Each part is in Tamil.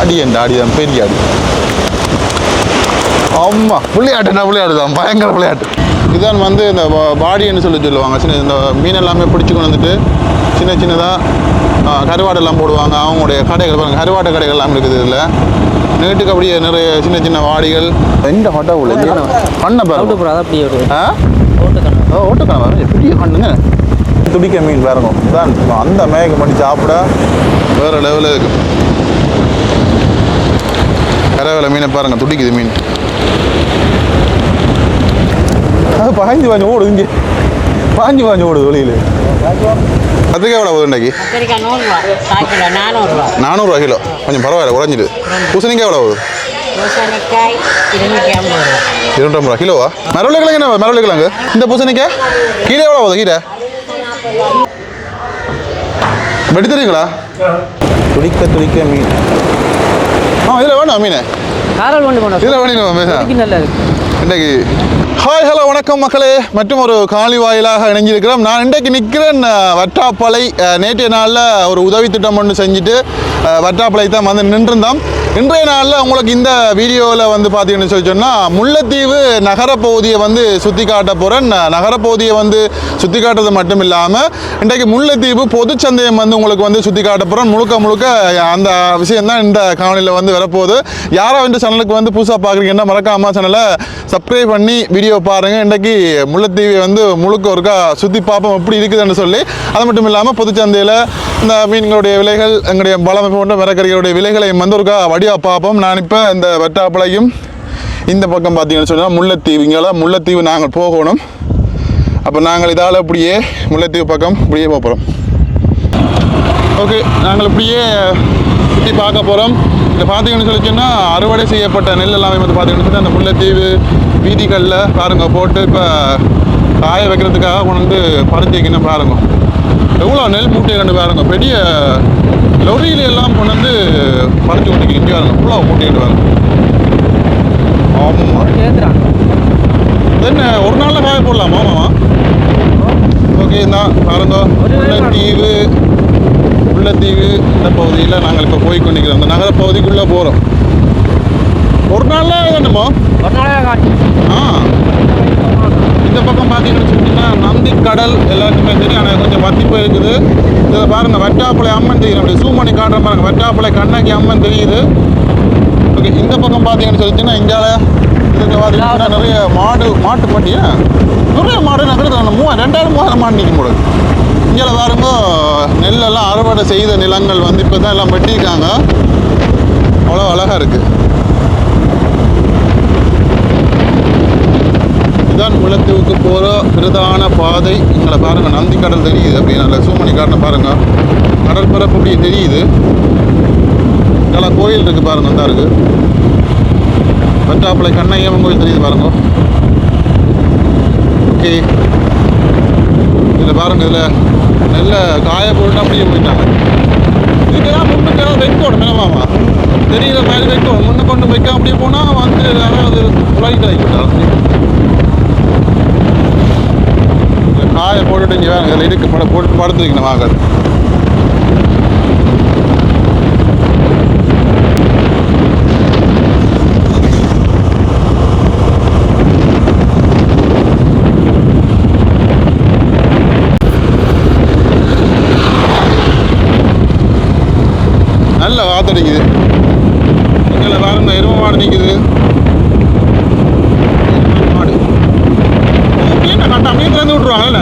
அடி என் அடி தான் பெரிய அடி ஆமா விளையாட்டு நான் விளையாட்டு தான் பயங்கர விளையாட்டு. இதான் வந்து இந்த பாடின்னு சொல்லி சொல்லுவாங்க. சின்ன இந்த மீன் எல்லாமே பிடிச்சி கொண்டு வந்துட்டு சின்ன சின்னதாக கருவாடெல்லாம் போடுவாங்க. அவங்களுடைய கடைகள் பாருங்க கருவாட்டு கடைகள் எல்லாம் இருக்குது இதில். நேட்டுக்கு அப்படியே நிறைய சின்ன சின்ன வாடிகள். எந்த ஹோட்டா உள்ள? பண்ண அவுட்டு பாருங்க. அப்படியே ஓட்டுக்கான பெரிய கண்ணுங்க துடிக்க மீன் பாருங்க தான் அந்த மேகம் பண்ணி சாப்பிட வேற லெவலில் இருக்கு. கரவேல மீனை பாருங்க துடிக்குது மீன். அது பாஞ்சு பாஞ்சு ஓடுது இங்கே. பாஞ்சு பாஞ்சு ஓடுது வெளியில். அதுக்கு எவ்வளோ இன்றைக்கி? கத்திரிக்காய் நானூறுரூவா. கிலோ. கொஞ்சம் பரவாயில்ல குறைஞ்சிது பூசணிக்காய் எவ்வளோ இருநூற்றி ஐம்பது கிலோவா? மரவள்ளி கிழங்கு என்ன மரவள்ளி கிழங்கு இந்த பூசணிக்காய்? கீழே எவ்வளோ போகுது கீரை? வெடி தெரியுங்களா துடிக்க துடிக்க மீன். ஆ இதில் வேணும் மீன். காரல் ஒன்று கொண்டு இதில் வேணும் மீன் நல்லா இருக்கு. இன்றைக்கு ஹாய் ஹலோ வணக்கம் மக்களே. மற்றும் ஒரு காணொளி வாயிலாக இணைஞ்சிருக்கிறோம். நான் இன்றைக்கு நிற்கிறேன் அஹ், நேற்றைய நாளில் ஒரு உதவி திட்டம் ஒன்று செஞ்சுட்டு அஹ், வட்டாப்பாலை தான் வந்து நின்றிருந்தோம். இன்றைய நாளில் உங்களுக்கு இந்த வீடியோவில் வந்து பார்த்தீங்கன்னு சொல்லி சொன்னால் முல்லைத்தீவு நகரப்பகுதியை வந்து சுற்றி காட்ட போகிறேன் நகரப்பகுதியை வந்து சுற்றி காட்டுறது மட்டும் இல்லாமல் இன்றைக்கு முல்லைத்தீவு பொதுச்சந்தையம் வந்து உங்களுக்கு வந்து சுற்றி காட்ட போகிறேன் முழுக்க முழுக்க அந்த விஷயம் தான் இந்த காணொலியில் வந்து வரப்போகுது. யாரோ இந்த சேனலுக்கு வந்து புதுசாக பார்க்குறீங்கன்னா மறக்காம சேனலை சப்ஸ்கிரைப் பண்ணி வீடியோ பாருங்கள் இன்றைக்கி முல்லைத்தீவை வந்து முழுக்க ஒருக்கா சுற்றி பார்ப்போம் எப்படி இருக்குதுன்னு சொல்லி. அது மட்டும் இல்லாமல் பொதுச்சந்தையில் இந்த மீன்களுடைய விலைகள் எங்களுடைய பலம் போன்ற மரக்கறிகளுடைய விலைகளையும் வந்து ஒருக்கா வடிவாக பார்ப்போம். நான் இப்போ இந்த வெட்டாப்பளையும் இந்த பக்கம் பார்த்தீங்கன்னு சொன்னால் முல்லைத்தீவு. இங்கெல்லாம் முல்லைத்தீவு நாங்கள் போகணும். அப்போ நாங்கள் இதால் இப்படியே முல்லைத்தீவு பக்கம் இப்படியே போகிறோம் ஓகே நாங்கள் இப்படியே சுற்றி பார்க்க போகிறோம் இந்த பார்த்தீங்கன்னு சொல்லி சொன்னால் அறுவடை செய்யப்பட்ட நெல் எல்லாமே வந்து பார்த்தீங்கன்னு சொன்னால் அந்த முல்லைத்தீவு வீதிகளில் பாருங்கள் போட்டு இப்போ காய வைக்கிறதுக்காக கொண்டு வந்து பறிச்சு வைக்கணும் பாருங்க. எவ்வளோ நெல் மூட்டையை கண்டு பாருங்க பெரிய லொரியில எல்லாம் கொண்டு வந்து பறிச்சு கொண்டு இங்கே பாருங்க இவ்வளோ மூட்டையை கண்டு பாருங்க ஆமாம் என்ன ஒரு நாளில் காய போடலாமா மாமா? ஓகே தான் பாருங்க. முல்லைத்தீவு முல்லைத்தீவு இந்த பகுதியில் நாங்கள் இப்போ போய் கொண்டிருக்கிறோம். அந்த நகர பகுதிக்குள்ளே போகிறோம். ஒரு நாளில் என்னமோ ஒரு காட்டு ஆ. இந்த பக்கம் பார்த்தீங்கன்னு சொன்னீங்கன்னா நந்தி கடல் எல்லாருக்குமே தெரியும். ஆனால் கொஞ்சம் வத்திப்பு இருக்குது. இதில் பாருங்கள் வெட்டாப்பளை அம்மன் தெரியும் அப்படி ஜூம் பண்ணி காட்டுற பாருங்க வெட்டாப்பளை கண்ணகி அம்மன் தெரியுது. ஓகே இந்த பக்கம் பார்த்தீங்கன்னு சொல்லிச்சுன்னா இங்கால இதுக்கு பார்த்தீங்கன்னா நிறைய மாடு மாட்டு பண்டிகை நிறைய மாடு நகரத்தில் மூ ரெண்டாயிரம் மூவாயிரம் மாடு நிற்கும் போது இங்கே பாருங்க நெல்லெல்லாம் அறுவடை செய்த நிலங்கள் வந்து இப்போ தான் எல்லாம் வெட்டியிருக்காங்க. அவ்வளோ அழகாக இருக்குது இதுதான் முல்லைத்தீவுக்கு போகிற பிரதான பாதை. இங்களை பாருங்கள் நந்தி கடல் தெரியுது அப்படின்னு நல்ல சூமணி காட்டின பாருங்க கடற்பரப்பு அப்படி தெரியுது. நல்லா கோயில் இருக்குது பாருங்க தான் இருக்குது வெட்டாப்பளை கண்ணையம்மன் கோயில் தெரியுது பாருங்க. ஓகே. இதில் பாருங்க இதில் நல்ல காய போட்டு அப்படியே போயிட்டாங்க. இதுக்கெல்லாம் முன்னுக்கு வைக்கணும் மேலமாமா தெரியல மாதிரி வைக்கணும் முன்னே கொண்டு வைக்க அப்படியே போனால் வந்து யாராவது உலகிட்டு ஆகிவிட்டாங்க காய போட்டுட்டு இங்கே வேறு இதில் இருக்கு. படம் போட்டு படுத்து வைக்கணும் வாங்க நல்ல காத்தடிக்குது இங்கே பாருங்க எரும மாடு நிற்குது மாடு என்ன கட்ட அப்படியே திறந்து விட்ருவாங்கல்ல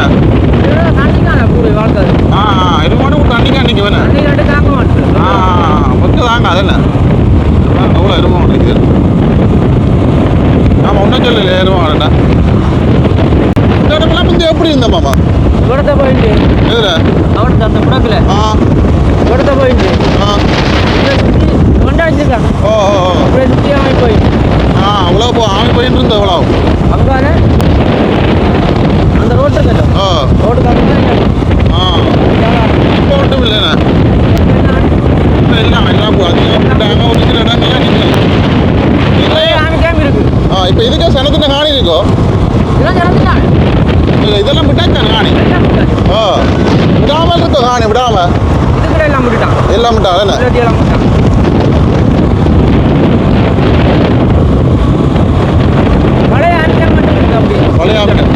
தண்ணிக்கான கூடி வாழ்க்காது ஆ எரும மாடு விட்டு அன்றைக்கி அன்றைக்கி வேணும் தண்ணி ரெண்டு காக்க மாட்டேன் ஆ அதெல்லாம் அவ்வளோ எருமை இருக்குது ஆமாம் ஒன்றும் சொல்லல எருமை வேணா இடமெல்லாம் முந்தைய எப்படி இருந்த மாமா இவடத்த போயிட்டு எதிர அவனுக்கு அந்த புடக்கில் ஆ இவடத்த போயிட்டு ஆ கொண்டா வச்சிருக்காங்க ஓ ஓ அப்படியே சுற்றி அவன் போய் ஆ எல்லாம் எல்லாம் போகாது ஒரு சில இடம் ஆ இப்போ இதுக்கே சனத்தின காணி இருக்கோ? இல்லை இதெல்லாம் விட்டாச்சு காணி? ஆ விடாமல் இருக்கோ காணி விடாமல் எல்லாம் விட்டான் எல்லாம் விட்டான் என்ன பழைய ஆட்கள்.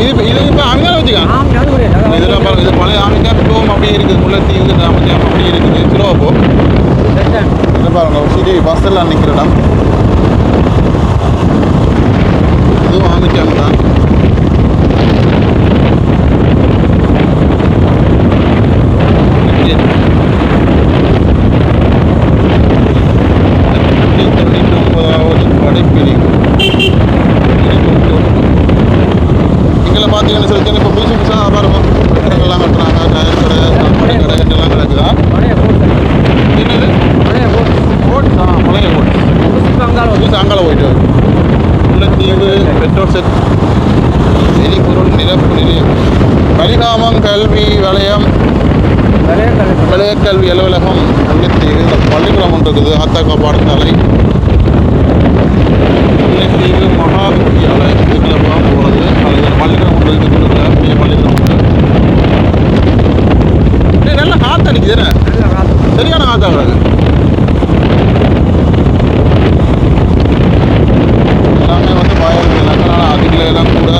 இது இது இது இப்போ அங்கே வச்சுக்காங்க ஆம் அது புரியுது. இதெல்லாம் பாருங்க இது பழைய ஆமிக்கா டோம் அப்படியே இருக்குது. முல்லைத்தீவு ராமஜாம் அப்படியே இருக்குது. சிலோப்போ இதை பாருங்க சிடி பஸ் எல்லாம் நிற்கிற இடம். இதுவும் ஆமிக்காம் தான் தொண்ணூத்தொன்பதாவது படைப்பிரிவு இங்கே பார்த்தீங்கன்னு சொல்லி இப்போ புதுசு புதுசாக பாருங்க கடைகள்லாம் கட்டுறாங்க டயர் கடை சாப்பாடு கடை எல்லாம் கிடக்குதா பழைய போட்டு என்னது பழைய போட்டு கோட் ஆ பழைய கோட் புதுசு பங்காளம் புதுசு அங்கால போயிட்டு வருது. முல்லைத்தீவு பெட்ரோல் செட் எரிபொருள் நிரப்பு நிலையம் கலிகாமம் கல்வி வலயம் பழைய கல்வி பழைய கல்வி அலுவலகம் முல்லைத்தீவு இந்த பள்ளிக்கூடம் ஒன்று இருக்குது ஆத்தாக்கா பாடசாலை. முல்லைத்தீவு மகா வித்தியாலயம் இதுக்குள்ள போக போகிறது. அது பள்ளிக்கூடம் ஒன்று இருக்குது பெரிய பள்ளிக்கூடம் ஒன்று. நல்ல காற்று சரியான காற்றா கிடக்கு எல்லாமே வந்து வயல் நிலங்களான அதுக்குள்ள எல்லாம் கூட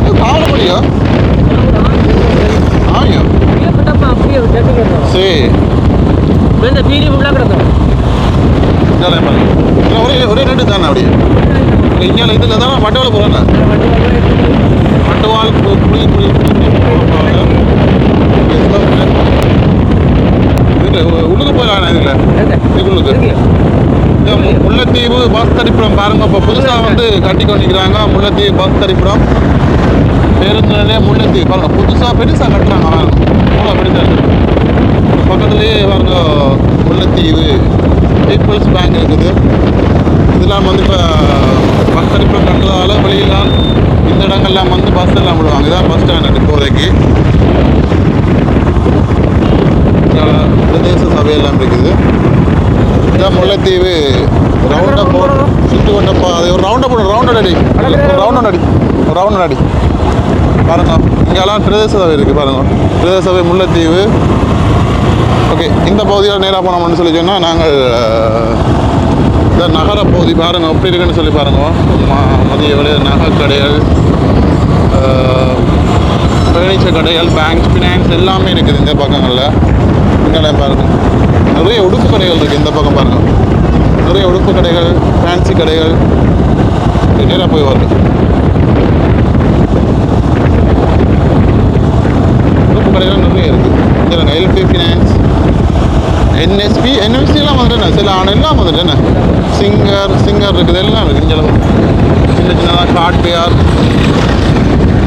இது காவலப்படியா ஆமியா அப்படியே இதாலே பாருங்க. இல்ல, ஒரே ஒரே ரெண்டு தானே அப்படியே? இங்கே இதில் தான்? மட்டவாள போகிறேன் மட்டவாள் பு- புளி புளி புளி புளி போவாங்க. இதுல உ- உள்ளுக்கு போயிடலாம் இதில்? இதுக்குள்ளுக்கு முல்லைத்தீவு பஸ் தரிப்பிடம் பாருங்க. இப்போ புதுசாக வந்து கட்டி கொண்டிருக்கிறாங்க. முல்லைத்தீவு பஸ் தரிப்பிடம் பேருந்து நிலையம் முல்லைத்தீவு. பாருங்க புதுசாக பெருசாக கட்டுறாங்க. அவ்வளோ பெருசாக பக்கத்துலேயே பாருங்க முல்லைத்தீவு பீப்புள்ஸ் பேங்க் இருக்குது. இதெல்லாம் வந்து இப்போ பஸ் அடிப்பு கட்டுறதால வெளியெல்லாம் இந்த இடங்கள்லாம் வந்து பஸ் எல்லாம் விடுவாங்க. இதான் பஸ் ஸ்டாண்ட் இப்போதைக்கு. இங்க பிரதேச சபையெல்லாம் இருக்குது. இதான் முல்லைத்தீவு ரவுண்டா போ சுட்டு கொண்ட பாதை ஒரு ரவுண்டா போடு. ரவுண்ட் அடி. ரவுண்ட் அடி. ரவுண்ட் அடி. பாருங்க. இங்கெல்லாம் பிரதேச சபை இருக்குது பாருங்க. பிரதேச சபை முல்லைத்தீவு ஓகே இந்த பகுதியில் நேராக போனோம்னு சொல்லி சொன்னால் நாங்கள் இந்த நகர பகுதி பாருங்கள் எப்படி இருக்குன்னு சொல்லி பாருங்கள் மதிய விலை நகைக்கடைகள் ஃபர்னிச்சர் கடைகள் பேங்க் ஃபினான்ஸ் எல்லாமே இருக்குது இந்த பக்கங்களில். இங்கே பாருங்கள் நிறைய உடுப்பு கடைகள் இருக்குது இந்த பக்கம் பாருங்கள் நிறைய உடுப்பு கடைகள் ஃபேன்சி கடைகள். நேராக போய் வருது உடுப்பு கடைகள் நிறைய இருக்குது இங்கே எல்பி ஃபினான்ஸ் என்எஸ்பி என்எஸ்சிலாம் வந்துட்டு என்ன சில ஆனால் எல்லாம் வந்துட்டு என்ன சிங்கர் சிங்கர் இருக்குது எல்லாம் இருக்குது. இங்கே சின்ன சின்னதாக ஹார்ட்வேர்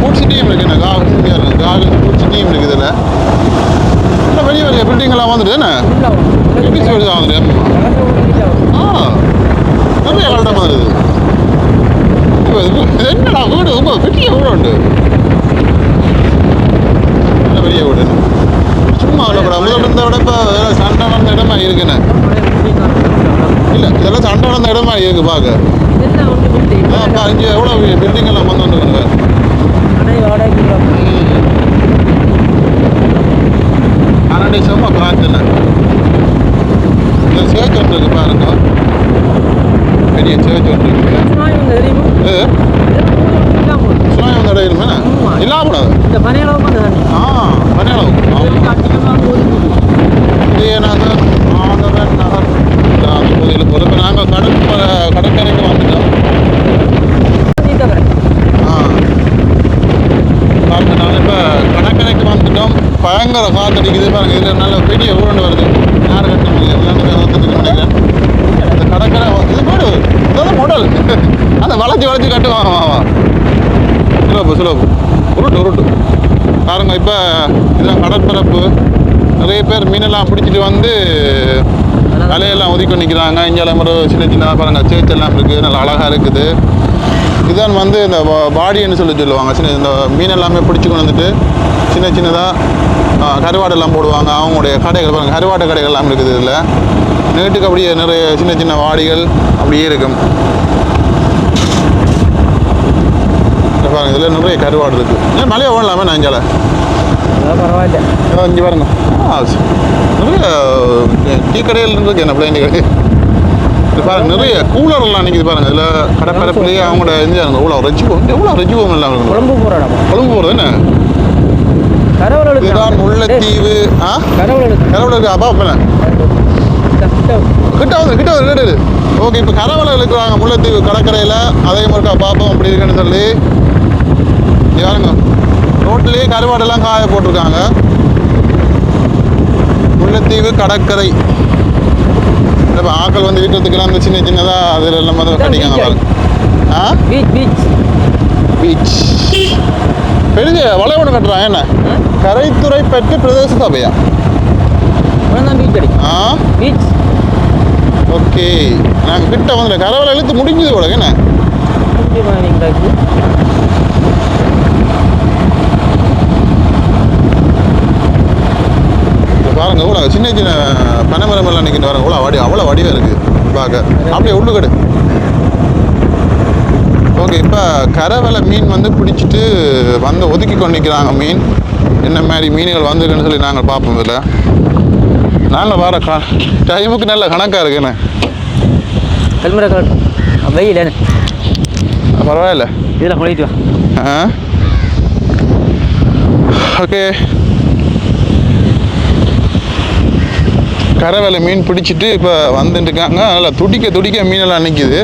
பூச்சி சிட்டியும் இருக்குது என்ன? காவல் சிட்டியாக இருக்குது காவல் சிட்டியும் இருக்குது இதில். இல்லை பெரிய பெரிய பில்டிங்கெல்லாம் வந்துட்டு என்ன எப்படி சொல்லி வந்துட்டு ஆ நிறைய கலட்டம் வந்துடுது இது என்னடா வீடு? ரொம்ப பெரிய வீடு உண்டு. நல்ல பெரிய வீடு. சும்மா அவ்வளோ முதல் இருந்த விட இப்போ சண்டை நடந்த இடமா இருக்குண்ணே இல்லை இதெல்லாம் சண்டை நடந்த இடமா இருக்கு பார்க்க இங்கே எவ்வளோ பில்டிங் எல்லாம் வந்து வந்துருக்குங்க அரண்டை சும்மா காத்துண்ணே இந்த சேர்ச் ஒன்று இருக்கு பாருங்க பெரிய சேர்ச் ஒன்று இருக்கு ஏ சுனாமி வந்து இடையிலுமே இல்லாம கூடாது இந்த பனையளவுக்கு அந்த தண்ணி ஆ மலையாளம் விஜயநகர் மாதவன் நகர் இந்த அந்த பகுதியில் போகிறோம் இப்போ நாங்கள் கடல் ப- கடற்கரைக்கு வந்துட்டோம் ஆ பாருங்க நாங்கள் இப்போ கடற்கரைக்கு வந்துட்டோம் பயங்கர காத்தடிக்குது பாருங்க இதில் பெரிய ஊரண்டு வருது யார் கட்ட முடியும் எல்லாமே வந்துட்டு நினைக்கிறேன் அந்த கடற்கரை வ- இது போடு இதான் மொடல் அந்த வளைச்சி வளைச்சி கட்டுவாங்க மாமா சுலபு சுலபு உருட்டு உருட்டு. பாருங்க இப்போ இதெல்லாம் கடற்பரப்பு நிறைய பேர் மீனெல்லாம் பிடிச்சிட்டு வந்து வலையெல்லாம் ஒதுக்கி நிற்கிறாங்க இங்கே ஒரு சின்ன சின்ன பாருங்க சேர்ச் எல்லாம் இருக்குது நல்லா அழகாக இருக்குது. இதுதான் வந்து இந்த பாடின்னு சொல்லி சொல்லுவாங்க. சின்ன இந்த மீன் எல்லாமே பிடிச்சி கொண்டு வந்துட்டு சின்ன சின்னதாக கருவாடெல்லாம் போடுவாங்க. அவங்களுடைய கடைகள் பாருங்க கருவாட்டு கடைகள் எல்லாம் இருக்குது இதில். நேட்டுக்கு அப்படியே நிறைய சின்ன சின்ன வாடிகள் அப்படியே இருக்கும். பாருங்க இதில் நிறைய கருவாடு இருக்குது ஏன் மலையை ஓடலாமே நான் இங்கே பரவாயில்ல. இங்கே பாருங்க. நிறைய டீ கடையில் இருக்கு என்ன பிள்ளைங்க கடை இது பாருங்க நிறைய கூலர்லாம் நிற்கிது பாருங்க இதில் கடற்பரப்புலேயே அவங்களோட இந்த எவ்வளோ ரஜிவோம் எவ்வளோ ரஜிவோம் எல்லாம் குழம்பு போறாடா கொழும்பு போகிறது என்ன இதுதான் முல்லைத்தீவு ஆ? கடவுள் இருக்கு அப்பா அப்ப கிட்ட வந்து கிட்ட வந்து கேட்டு ஓகே இப்போ கரவலை இழுக்கிறாங்க முல்லைத்தீவு கடற்கரையில். அதே மாதிரி பார்ப்போம் அப்படி இருக்குன்னு சொல்லி. பாருங்க. ரோட்லேயே கருவாடெல்லாம் காய போட்டிருக்காங்க. முல்லைத்தீவு கடற்கரை. ஆக்கள் வந்து வீட்டுறதுக்கெல்லாம் அந்த சின்ன சின்னதாக அதில் எல்லாம் வந்து கட்டிக்காங்க பாருங்க. ஆ? பீச் பீச் பீச் பெரிய வளைவணம் கட்டுறாங்க என்ன? கரைத்துறை பெற்று பிரதேச சபையா? ஆ? Beach okay. நாங்கள் கிட்ட வந்து கரவலை இழுத்து முடிஞ்சது கூட என்ன? பாருங்க இவ்வளோ சின்ன சின்ன பனைமரம் எல்லாம் நிற்கிட்டு பாருங்க இவ்வளோ வடி அவ்வளோ வடிவாக இருக்குது பார்க்க அப்படியே உள்ளுக்கடு ஓகே இப்போ கரவலை மீன் வந்து பிடிச்சிட்டு வந்து ஒதுக்கி கொண்டு நிற்கிறாங்க மீன். என்ன மாதிரி மீன்கள் வந்துருக்குன்னு சொல்லி நாங்கள் பார்ப்போம் இதில். நாங்கள் வர கா டைமுக்கு நல்ல கணக்காக இருக்குண்ணே கல்முறை கால் வெயில் பரவாயில்ல. இதில் குளிட்டு ஆ? ஓகே. கரவேலை மீன் பிடிச்சிட்டு இப்போ வந்துட்டு இருக்காங்க. நல்லா துடிக்க துடிக்க மீனெல்லாம் நிற்கிது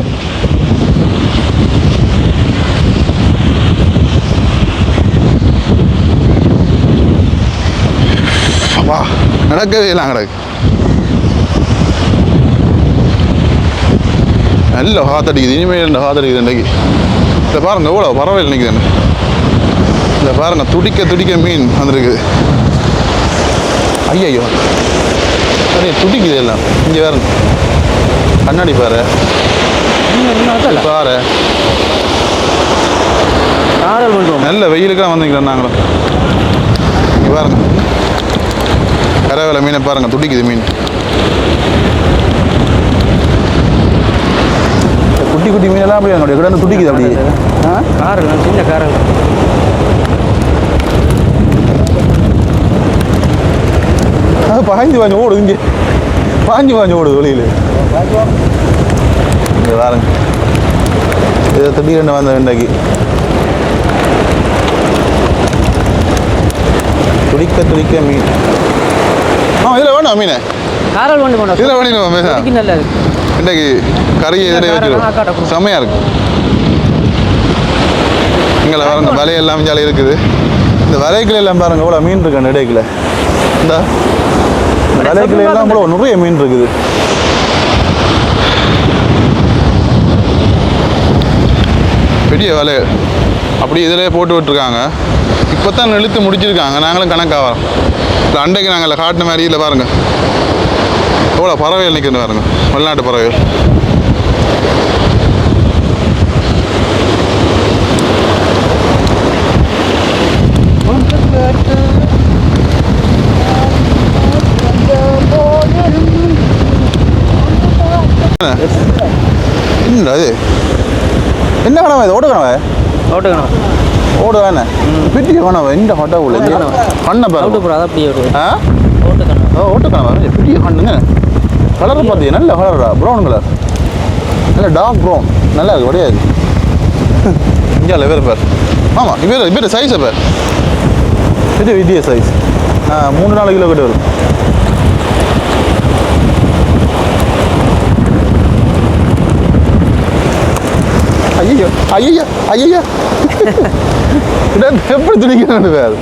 நடக்கவே இல்லை கிடக்கு நல்ல காத்தடிக்குது இனிமேல் இந்த காத்தடிக்குது இன்றைக்கு இந்த பாருங்க எவ்வளோ பரவாயில்ல நிற்குதுன்னு இந்த பாருங்க துடிக்க துடிக்க மீன் வந்திருக்குது. ஐயையோ. நிறைய துடிக்குது எல்லாம். இங்கே பாருங்க கண்ணாடி பாரு. பாரு. நல்ல வெயிலுக்காக வந்துக்கிறோம் நாங்களும். இங்கே பாருங்க. கரவேலை மீனை பாருங்க துடிக்குது மீன். குட்டி குட்டி மீனெல்லாம் அப்படியே என்னுடைய கிடந்து துடிக்குது அப்படியே. காரல் சின்ன காரல் அது பாஞ்சு பாஞ்சு ஓடுது இங்கே. பாஞ்சு பாஞ்சு ஓடுது வெளியில். இங்கே பாருங்க. இதை திடீர்னு வந்த வெண்டைக்கு. துடிக்க துடிக்க மீன். இதில் வேணாம் மீனை. காரல் கொண்டு போனோம் இதில் வேணும் மீன் இதுக்கு நல்லது இன்றைக்கு கறி இதில் வச்சுருவோம். செம்மையாக இருக்கும் இங்கே பாருங்க வலை எல்லாம் ஜாலி இருக்குது. இந்த வலைக்குள்ள எல்லாம் பாருங்க எவ்வளோ மீன் இருக்கு இந்த இந்த வலைக்குள்ள எல்லாம் கூட நிறைய மீன் இருக்குது. பெரிய வலை. அப்படி இதிலே போட்டு விட்டுருக்காங்க. இப்போ தான் இழுத்து முடிச்சிருக்காங்க. நாங்களும் கணக்காக வரோம் இல்லை அண்டைக்கு நாங்கள் காட்டின மாதிரி இல்லை பாருங்க. எவ்வளோ பறவைகள் நிற்கிறது பாருங்க. வெளிநாட்டு பறவைகள். என்ன? அது என்ன கனவா இது? ஓடு கனவா ஓட்டுக்கணும் ஓடு தானே பெரிய கனவா இந்த ஹட்டா உள்ள கண்ணை பாருங்க போகிறா அப்படியே ஒரு ஆ? ஓட்டுக்கணும் ஓ ஓட்டு கனவா பெரிய கண்ணுங்க. கலர் பார்த்தீங்க நல்ல கலரா. ப்ரௌன் கலர் நல்ல டார்க் ப்ரௌன் நல்லா இருக்கு இருக்கு. இந்தியாவில் வேறு பேர். ஆமாம் இவர் இவர் சைஸை பேர். பெரிய வித்திய சைஸ் மூணு நாலு கிலோ கிட்ட வரும். ஐயோ ஐயோ எப்படி துணிக்கிறான்னு பேர்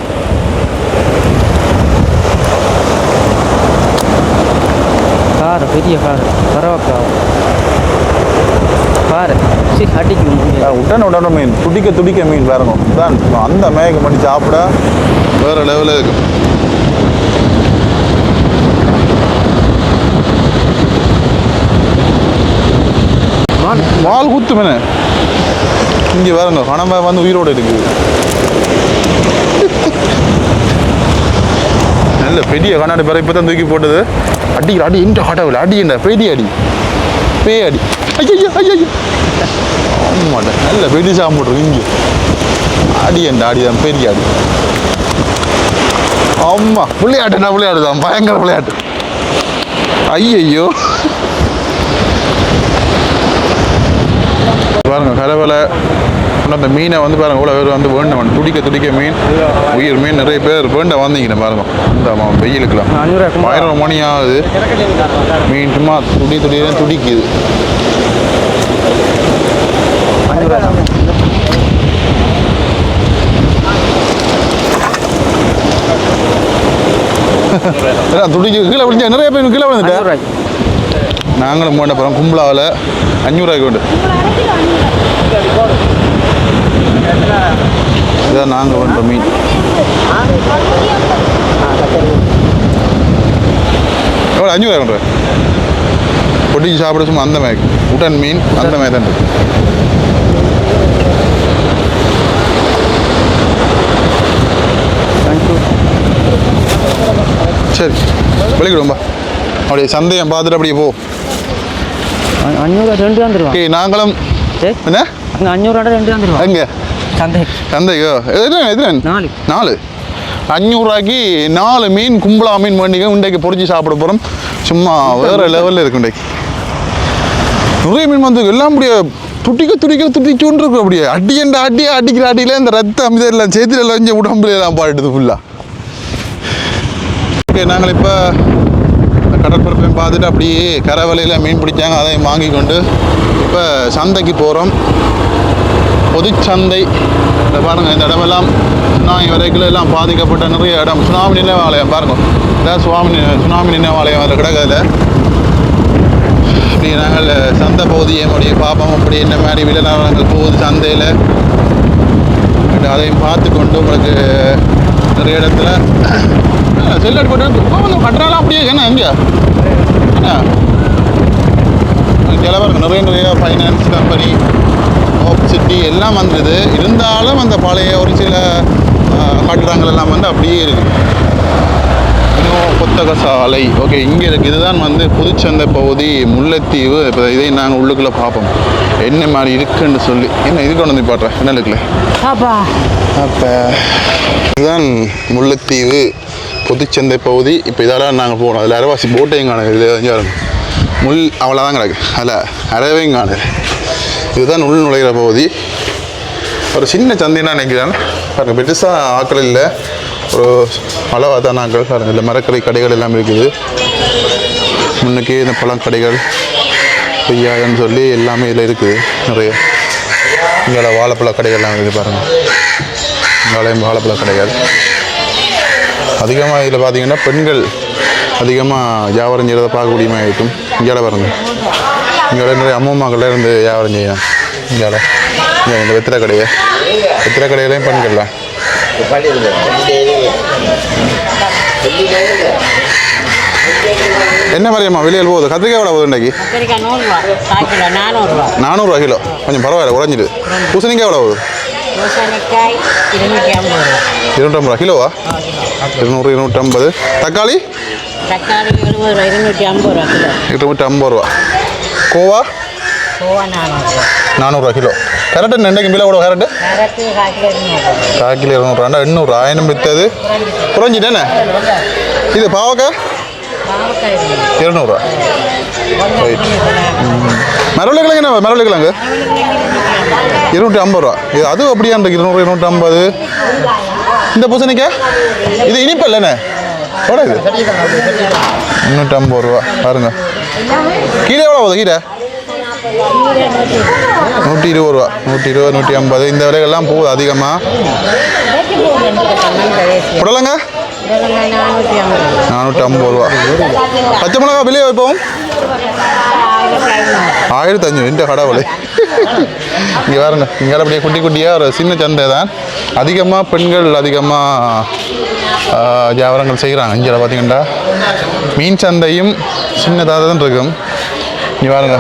கார் பெரிய கார் பரவாக்கா கார் சரி முடியாது உடனே உடனே மீன். துடிக்க துடிக்க மீன் பாருங்க தான் அந்த மேகம் பண்ணி சாப்பிட வேற லெவலில் இருக்கு. வால் குத்து மீன் இங்கே பாருங்க கணம்ப வந்து உயிரோடு இருக்குது. நல்ல பெரிய கண்ணாடி பிறகு இப்போ தான் தூக்கி போட்டது. அடிக்கிற அடி இந்த கடவுள் அடி என்ன? பெரிய அடி. பேய் அடி. ஐயோ ஐயோ மாட்டேன் நல்ல பெரிய சாப்பிட்ருக்கு இங்கே. அடி என்ற அடி தான் பெரிய அடி. அம்மா விளையாட்டுடா விளையாட்டு தான் பயங்கர விளையாட்டு. ஐயையோ. பாருங்க கரவலை அந்த மீனை வந்து பாருங்க இவ்வளோ பேர் வந்து வேண்டவன் துடிக்க துடிக்க மீன் உயிர் மீன் நிறைய பேர் வேண்ட வந்தீங்க பாருங்க. இந்த வெயிலுக்குலாம். ஆயிரம் மணி ஆகுது. மீன் சும்மா துடி துடியே துடிக்குது. துடிக்கு கீழே விழுந்தா நிறைய பேர் கீழே விழுந்துட்டேன் நாங்களும் போன அப்புறம் கும்பலாவில் அஞ்சூறுவாய்க்கு உண்டு இதான் நாங்கள் பண்ணுற மீன் எவ்வளோ அஞ்சூறுவாய் பண்ணுறேன் பொட்டிச்சு சாப்பிட சும்மா அந்த மாதிரி. உடன் மீன் அந்த மாதிரி தான் இருக்கு. சரி வெளிக்கிடும்பா அப்படியே சந்தேகம் பார்த்துட்டு அப்படியே போ. அஞ்சூறு ரெண்டு வந்துருவான் ஓகே நாங்களும் என்ன? அங்கே அஞ்சூறு ரெண்டு வந்துருவான் எங்கே? சந்தை சந்தையோ எது எது நாலு. நாலு. அஞ்சூறுரூவாய்க்கு நாலு மீன் கும்பலா மீன் வேண்டிங்க இன்றைக்கு பொரிச்சு சாப்பிட போகிறோம் சும்மா வேறு லெவலில் இருக்கு இன்றைக்கு. நிறைய மீன் வந்து எல்லாம் அப்படியே துடிக்க துடிக்க துடிச்சுன்னு இருக்கும் அப்படியே. அடி என்ற அடி அடிக்கிற அடியில இந்த ரத்தம் இதெல்லாம் சேத்துல எல்லாம் உடம்புல எல்லாம் பாட்டுது ஃபுல்லாக ஓகே நாங்கள் இப்போ கடற்பரப்பையும் பார்த்துட்டு அப்படியே கரவலையில் மீன் பிடிச்சாங்க அதையும் வாங்கி கொண்டு இப்போ சந்தைக்கு போகிறோம் பொதுச்சந்தை இந்த பாருங்கள் இந்த இடமெல்லாம் சுனாமி வரைக்கும் எல்லாம் பாதிக்கப்பட்ட நிறைய இடம். சுனாமி நினைவாலயம் பாருங்க. இதான் சுவாமி சுனாமி நினைவாலயம் அதில் கிடக்குதுல. இப்படி நாங்கள் சந்தை பகுதி என்னுடைய பாப்பம் அப்படி என்ன மாதிரி விளைநிலங்கள் போகுது சந்தையில். அதையும் பார்த்து கொண்டு உங்களுக்கு நிறைய இடத்துல செல்லட் போட்டு வந்து கட்டுறாலாம் அப்படியே? என்ன எங்கே என்ன? கிளவருக்கு நிறைய நிறைய ஃபைனான்ஸ் கம்பெனி ஹோப் சிட்டி எல்லாம் வந்தது. இருந்தாலும் அந்த பழைய ஒரு சில கட்டிடங்கள் எல்லாம் வந்து அப்படியே இருக்குது இன்னும் புத்தக சாலை. ஓகே இங்கே இருக்குது இதுதான் வந்து புதுச்சந்தை பகுதி முல்லைத்தீவு. இப்போ இதை நாங்கள் உள்ளுக்குள்ளே பார்ப்போம். என்ன மாதிரி இருக்குன்னு சொல்லி. என்ன இது கொண்டு வந்து பாட்டுறேன். என்ன இருக்குல்ல? அப்போ இதுதான் முல்லைத்தீவு பொதுச்சந்தை பகுதி. இப்போ இதெல்லாம் நாங்கள் போனோம். அதில் அரைவாசி போட்டையும் காணுது. இது. முள் அவ்வளோதான் கிடக்கு. அதில் அறவையும் காணுது. இதுதான் உள் நுழைகிற பகுதி. ஒரு சின்ன சந்தைனா நினைக்கிறேன். பாருங்கள் பெருசாக ஆக்கள் இல்லை. ஒரு அளவாக தான் ஆக்கள். பாருங்கள் இல்லை மரக்கறி கடைகள் எல்லாம் இருக்குது. முன்னுக்கே இந்த பழக்கடைகள் பெய்யாதுன்னு சொல்லி எல்லாமே இதில் இருக்குது. நிறைய. இங்கே வாழைப்பழ கடைகள்லாம் இருக்குது பாருங்கள் இங்காலையும் வாழைப்பழ கடைகள். அதிகமாக இதில் பார்த்தீங்கன்னா பெண்கள் அதிகமாக வியாபாரம் செய்கிறத பார்க்கக்கூடிய இருக்கும். இங்கே பாருங்கள் இங்கே நிறைய அம்மம்மாக்கள்ல இருந்து வியாபாரம் செய்யலாம் இங்கே இங்கே இந்த வெத்திரை கடையை. வெத்திரை கடையிலையும் பெண்கள்லாம் என்ன மாதிரியம்மா வெளியில் போகுது? கத்திரிக்காய் எவ்வளோ போகுது இன்றைக்கி? நானூறுரூவா. கிலோ. கொஞ்சம் பரவாயில்ல குறைஞ்சிது. பூசணிக்காய் எவ்வளோ போகுது? இருநூற்றம்பது ரூபா கிலோவா? இருநூறு இருநூற்றம்பது. தக்காளி? தக்காளி இருநூற்றி ஐம்பது ரூபா. கோவா? நானூறுரூவா கிலோ. கரெக்டு ரெண்டைக்கு கிலோ கூட கரெக்டு கேரட்டு? கால் கிலோ இருநூறுவா எண்ணூறு. ஆயிரம் விற்றது குறைஞ்சிட்டேனே இது பாவக்காய் பாவக்காய் இருநூறு இருநூறுவா. ரைட் மரவள்ளி கிழங்கு என்ன மரவள்ளி கிழங்கு? இருநூற்றி ஐம்பது ரூபா இது அதுவும் அப்படியா இருக்கு இருநூறு இருநூற்றி ஐம்பது. இந்த பூசணிக்காய் இது இனிப்பு இல்லைண்ணே எவ்வளோ இது? முந்நூற்றி ஐம்பது ரூபா பாருங்க. கீரை எவ்வளோ போகுது? கீரை நூற்றி இருபது ரூபா. நூற்றி இருபது நூற்றி ஐம்பது இந்த விலைகள்லாம் போகுது அதிகமாக புடலங்க? நானூற்றி ஐம்பது ரூபா. பச்சை மிளகா விலை வைப்போம் ஆயிரத்தி அஞ்சு இந்த கடவுளை. இங்கே பாருங்க இங்கே அப்படியே குட்டி குட்டியாக ஒரு சின்ன சந்தை தான் அதிகமாக பெண்கள் அதிகமாக வியாபாரங்கள் செய்கிறாங்க. இங்கே பார்த்தீங்கன்னா மீன் சந்தையும் சின்னதாக தான் இருக்கும். இங்கே பாருங்க.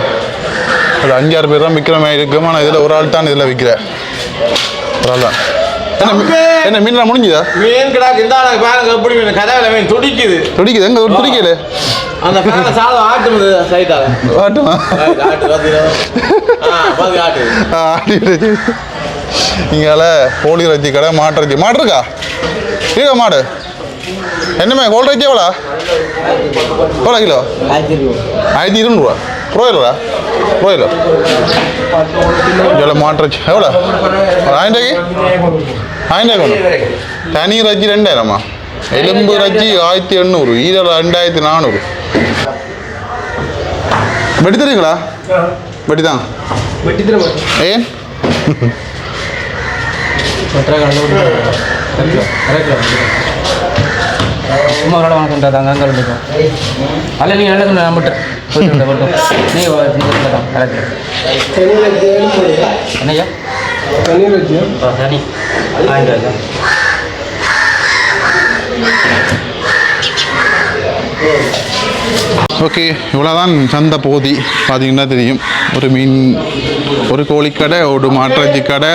ஒரு அஞ்சாறு பேர் தான் விற்கிற மாதிரி இருக்கும். ஆனால் இதில் ஒரு ஆள் தான் இதில் விற்கிற. ஒரு ஆள் தான். என்ன மீன்லாம் முடிஞ்சுதா? மீன் கிடாக்கு இந்த ஆளுக்கு பாருங்க எப்படி மீன். கதாவில மீன் துடிக்குது. துடிக்குது. எங்கே ஒரு துடிக்கல. அந்த ஃபேன சாதம் ஆட்டுது சைட்டால. ஆட்டுமா ஆட்டு இங்கால கோழி இறைச்சி கடை இருக்கா மாடு. என்னம்மா கோல்ட் ரைஸ் எவ்வளோ? எவ்வளோ கிலோ? ஆயிரத்தி இருநூறுவா. ப்ரோயிலரா ப்ரோயிலர் எவ்வளோ? மாட்டுறச்சு எவ்வளோ ரூபாய்க்கு? வேணும் தனி ரஜ்ஜி ரெண்டாயிரம்மா. எலும்பு ரஜ்ஜி ஆயிரத்தி எண்ணூறு ஈரல் ரெண்டாயிரத்தி நானூறு. வெட்டி தருவீங்களா வெட்டி தான். ஏன்? சும்மா ஒரு வாங்க சொல்கிறா அங்கே அங்கே இருக்கும் அல்ல நீ நல்ல சொன்ன நம்பிட்டேன் போயிட்டு நீ என்னையா கரெக்ட் என்னய்யா ஆ, ஓகே இவ்வளோதான் சந்தை போதி. பார்த்தீங்கன்னா தெரியும். ஒரு மீன் ஒரு கோழிக்கடை ஒரு மாட்டிறச்சி கடை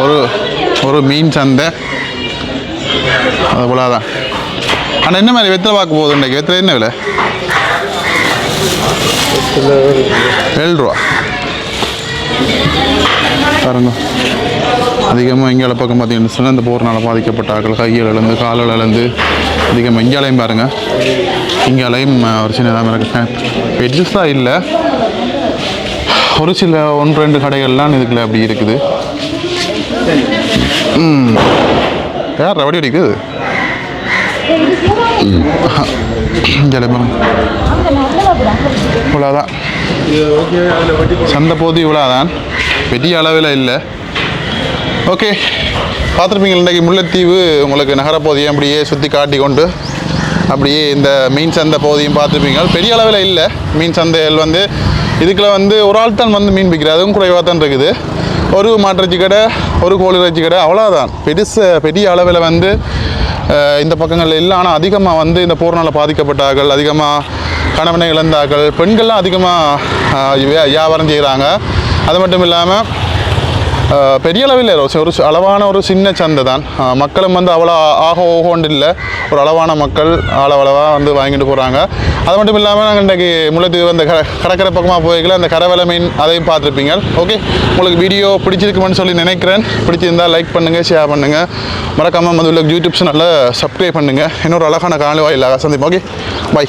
ஒரு ஒரு மீன் சந்தை. அது இவ்வளோதான் ஆனால் என்ன மாதிரி வெத்தலை பார்க்க போகுது இன்றைக்கு வெத்தலை என்ன விலை? ஏழு ரூபா. பாருங்க. அதிகமாக இங்கால பக்கம் பார்த்தீங்கன்னு சொன்னால் இந்த போர்னால் பாதிக்கப்பட்ட ஆட்கள் கையில் இழந்து காலில் இழந்து அதிகமாக இங்காலையும் பாருங்கள் இங்காலையும் ஒரு சின்னதாக இருக்கு. பெருசாக இல்லை. ஒரு சில ஒன்று ரெண்டு கடைகள்லாம் இதுக்குள்ள அப்படி இருக்குது. ம். யார் ரவடி அடிக்குது. இவ்வளோதான் சந்தை போது இவ்வளோதான் பெரிய அளவில் இல்லை. ஓகே. பார்த்துருப்பீங்க இன்றைக்கி முல்லைத்தீவு உங்களுக்கு நகரப்பகுதியை அப்படியே சுற்றி காட்டி கொண்டு அப்படியே இந்த மீன் சந்தை பகுதியும் பார்த்துருப்பீங்க. பெரிய அளவில் இல்லை. மீன் சந்தைகள் வந்து இதுக்குள்ள வந்து ஒரு ஆள் தான் வந்து மீன் விற்கிறது அதுவும் குறைவாக தான் இருக்குது. ஒரு மாட்டிறைச்சி கடை ஒரு கோழி இறைச்சி கடை அவ்வளோதான் பெருசு பெரிய அளவில் வந்து இந்த பக்கங்களில் இல்லை. ஆனால் அதிகமாக வந்து இந்த போர்னால் பாதிக்கப்பட்டார்கள். அதிகமாக கணவனை இழந்தார்கள். பெண்கள்லாம் அதிகமாக வியாபாரம் செய்கிறாங்க அது மட்டும் இல்லாமல் பெரிய அளவில் இல்லை. ஒரு அளவான ஒரு சின்ன சந்தை தான். மக்களும் வந்து அவ்வளோ ஆக ஓகோண்டு இல்லை ஒரு அளவான மக்கள் அளவளவாக வந்து வாங்கிட்டு போகிறாங்க அது மட்டும் இல்லாமல் நாங்கள் இன்றைக்கி முல்லைத்தீவு அந்த கர கடற்கரை பக்கமாக போய்க்கல அந்த கரவலை மீன் அதையும் பார்த்துருப்பீங்க. ஓகே உங்களுக்கு வீடியோ பிடிச்சிருக்குமென்னு சொல்லி நினைக்கிறேன். பிடிச்சிருந்தால் லைக் பண்ணுங்கள் ஷேர் பண்ணுங்கள் மறக்காமல் மதுவில் யூடியூப்ஸ் நல்லா சப்ஸ்கிரைப் பண்ணுங்கள் இன்னொரு அழகான காணொலி வாயிலாக சந்திப்போம். Okay bye